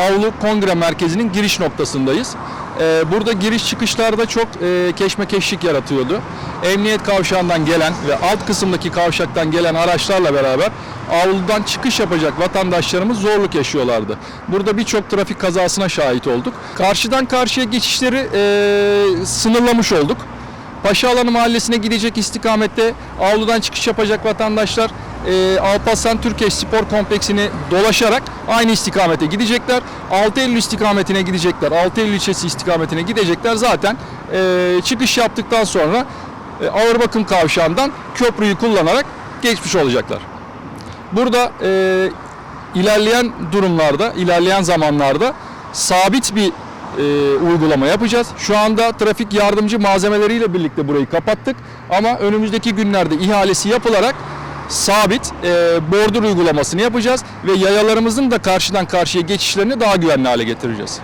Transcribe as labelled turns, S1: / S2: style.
S1: Avlu Kongre Merkezi'nin giriş noktasındayız. Ee, burada giriş çıkışlarda çok e, keşmekeşlik yaratıyordu. Emniyet kavşağından gelen ve alt kısımdaki kavşaktan gelen araçlarla beraber avludan çıkış yapacak vatandaşlarımız zorluk yaşıyorlardı. Burada birçok trafik kazasına şahit olduk. Karşıdan karşıya geçişleri e, sınırlamış olduk. Paşaalanı Mahallesi'ne gidecek istikamette avludan çıkış yapacak vatandaşlar e, Alparslan Türkeş Spor Kompleksini dolaşarak aynı istikamete gidecekler. 6 Eylül istikametine gidecekler. 6 Eylül ilçesi istikametine gidecekler. Zaten e, çıkış yaptıktan sonra e, ağır bakım kavşağından köprüyü kullanarak geçmiş olacaklar. Burada e, ilerleyen durumlarda, ilerleyen zamanlarda sabit bir e, uygulama yapacağız. Şu anda trafik yardımcı malzemeleriyle birlikte burayı kapattık. Ama önümüzdeki günlerde ihalesi yapılarak sabit e, bordür uygulamasını yapacağız ve yayalarımızın da karşıdan karşıya geçişlerini daha güvenli hale getireceğiz.